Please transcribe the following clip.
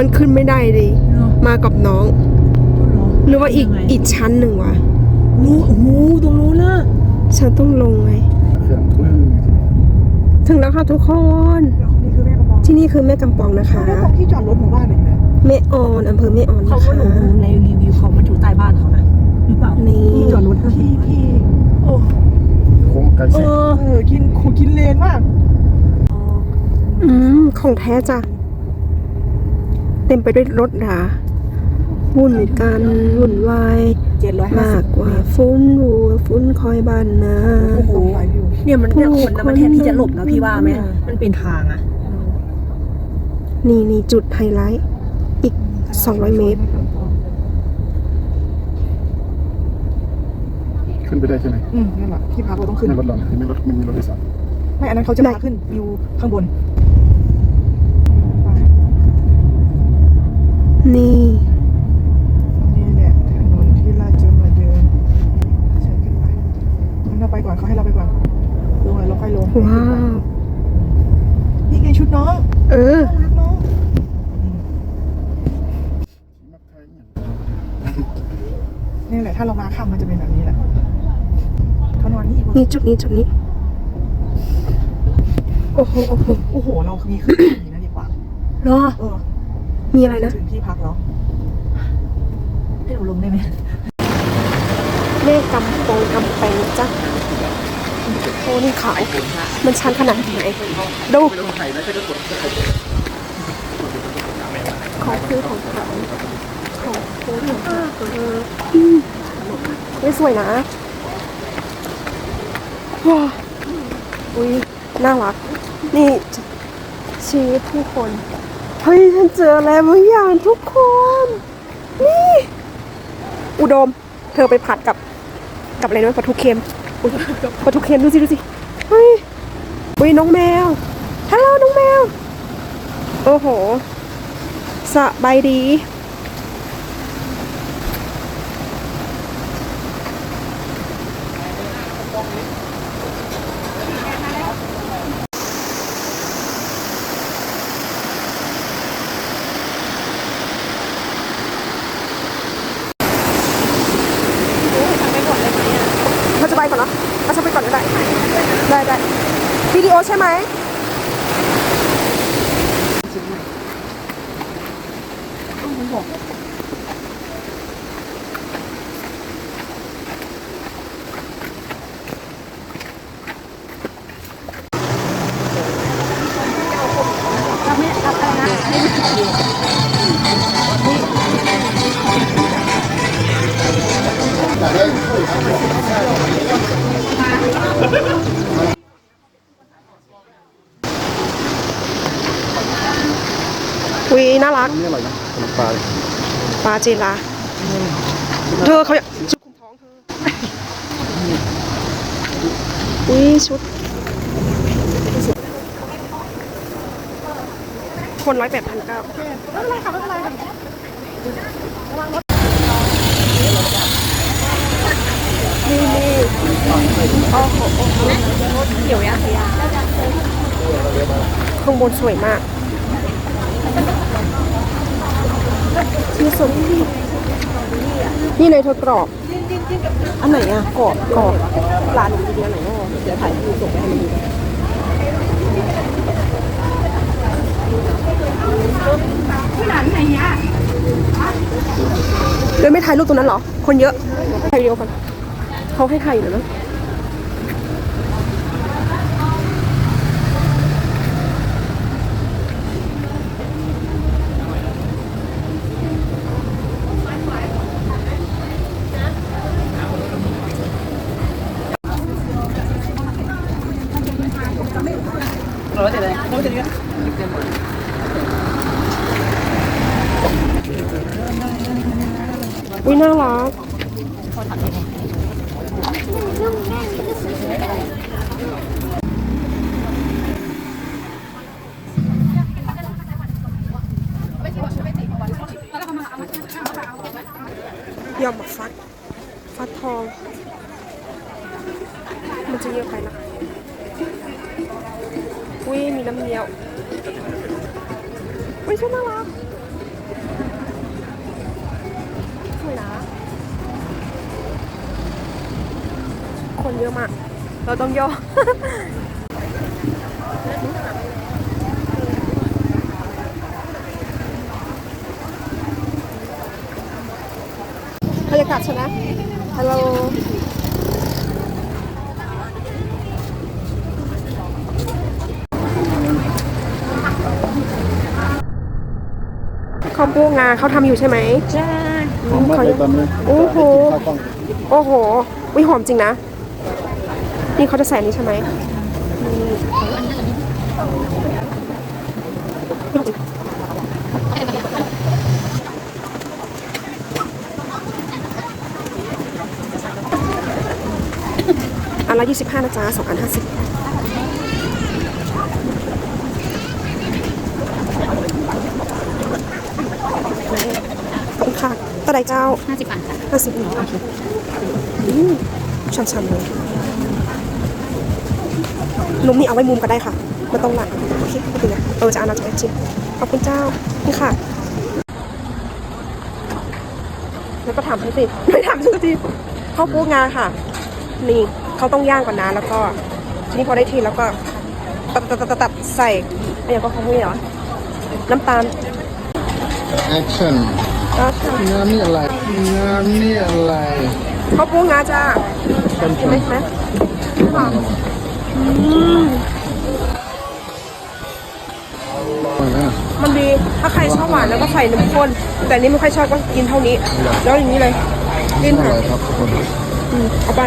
มันขึ้นไม่ได้ดิเนาะมากับน้องหรือว่าอีกอีกชั้นหนึ่งวะ รู้โอ้โหตรงนู้นน่ะฉันต้องลงไง เครื่องปื้อถึงแล้วค่ะทุกคน นี่คือแม่กระบอกที่นี่คือแม่กำปองนะคะแม่ตรงที่จอดรถหมู่บ้านเลยนะแม่ออนอำเภอแม่ออนเขานะก็คะ หนูในรีวิวเขามันอยู่ใต้บ้านเขานะหรือเปล่านี่ ที่จอดรถที่ที่โอ้โค้งไกลเอแสงอเออกินขูกินเลนมากอืมของแท้จ้ะ เต็มไปด้วยรถราวุ่นกันวุ่นวายเจ็ดร้อยห้ามากสิบกว่าฟุ้นวัวฟุ้นคอยบ้านนาโอ้โหเนี่ยมันเนี่ยคนนะมันแทนที่จะหลบนะพี่ว่าไหมมันเป็นทางอะ นี่นี่จุดไฮไลท์ อีก200เมตร ขึ้นไปได้ใช่ไหมอืมนั่นแหละที่พักเราต้องขึ้นในรถเราเนี่ยมีรถมันมีรถโดยสารไม่อันนั้นเขาจะพาขึ้นวิวข้างบน นี่ นี่แหละถนนที่เราจะมาเดินใช่ขึ้นไปงั้นเราไปก่อนเขาให้เราไปก่อนลงเลยเราค่อยลงว้าว นี่ไงชุดน้องเออ น่ารักน้องนี่แหละถ้าเรามาค่ำมันจะเป็นแบบนี้แหละเขานอนนี่นี่จุดนี้จุดนี้ โอ้โห โอ้โหโอ้โหเรามีขึ้นอย่างนี้นะดีกว่ารอ เออ มีอะไรนะ ถึงที่พักแล้วให้เราลงได้ไหมแม่กำปองกำแปงจ้ะโอ้นี่ขาวมันชันขนาดไหน ดู ของคือของเขาของคือของเขาอืมไม่สวยนะว้าอุ้ยน่ารัก นี่ชีวิตผู้คน เฮ้ยฉันเจออะไรบางอย่างทุกคน นี่ อุดม เธอไปผัดกับ กับอะไรนะปลาทูเค็มอุ๊ยปลาทูเค็มดูสิดูสิเฮ้ยอุ้ยน้องแมวฮัลโหลน้องแมว โอ้โหสบายดีเราจะ ไปก่อนเนาะเอาฉันไปก่อนก็ได้ได้ได้วิดีโอใช่ไหมอุ้ ยน่ารักนี่อร่อยนะขนมปลาเลยปลาเจลาเธอเขาอยากชุดคุมท้องเธออุ้ยชุด คนร้อยแปดพันเก้านี่นี่โอ้โหโอ้โหเกี่ยวยากข้างบนสวยมาก ที่สุดนี่เลยเธอกรอบ อันไหนอะกรอบกรอบร้านหนูดีๆอันไหนอะเดี๋ยวถ่ายรูปส่งไปให้มันดูเดินไม่ถ่ายรูปตรงนั้นเหรอ คนเยอะถ่ายวิดีโอก่อนเขาให้ถ่ายอยู่นะ อุ้ยน่ารักยอมฟัด ฟัดทอง มันจะเยอะไปนะอุ้ยมีน้ำเงี้ยวอุ้ยชุดน่ารัก นะ คนเยอะมาก เราต้องย่อรรยากาศชนะ ฮัลโหลคอมพูงานเขาทำอยู่ใช่ไหมใช่ หอมมากเลยตอนนี้โอ้โหโอ้โหวิหอมจริงนะ นี่เขาจะใส่นนี้ใช่ไหมอันละยี่สิบห้านะจ๊ะสองอันห้าสิบขอบคุณค่ะ ตะไดเจ้าห้าสิบบาทค่ะห้าสิบหนึ่งโอเคอืมชันๆเลยนุ่มนี่เอาไว้มุมก็ได้ค่ะไมันต้องหลังโอเคไม่เป็นไรเออจะเอาน้ำจากจิมขอบคุณเจ้านี่ค่ะ แล้วก็ถามให้สิไม่ถามสักทีข้าวโพดงาค่ะ นี่เขาต้องย่างก่อนนะแล้วก็ทีนี้พอได้ทีแล้วก็ตัดตัดตัดตัดตัดใส่อะไรอย่างก็เขาพูดเหรอน้ำตาลแอคชั่นก็ใส่ งานนี่อะไร งานนี่อะไรข้าวโพดงาจ้าเป็นเห็นไหมเห็นไหมค่ะมันดี ถ้าใครชอบหวานแล้วก็ใส่นมข้น แต่อันนี้ไม่ค่อยชอบก็กินเท่านี้ แล้วอย่างนี้เลยกินอค่ะร่อยครับทุกคนอืมเอาไป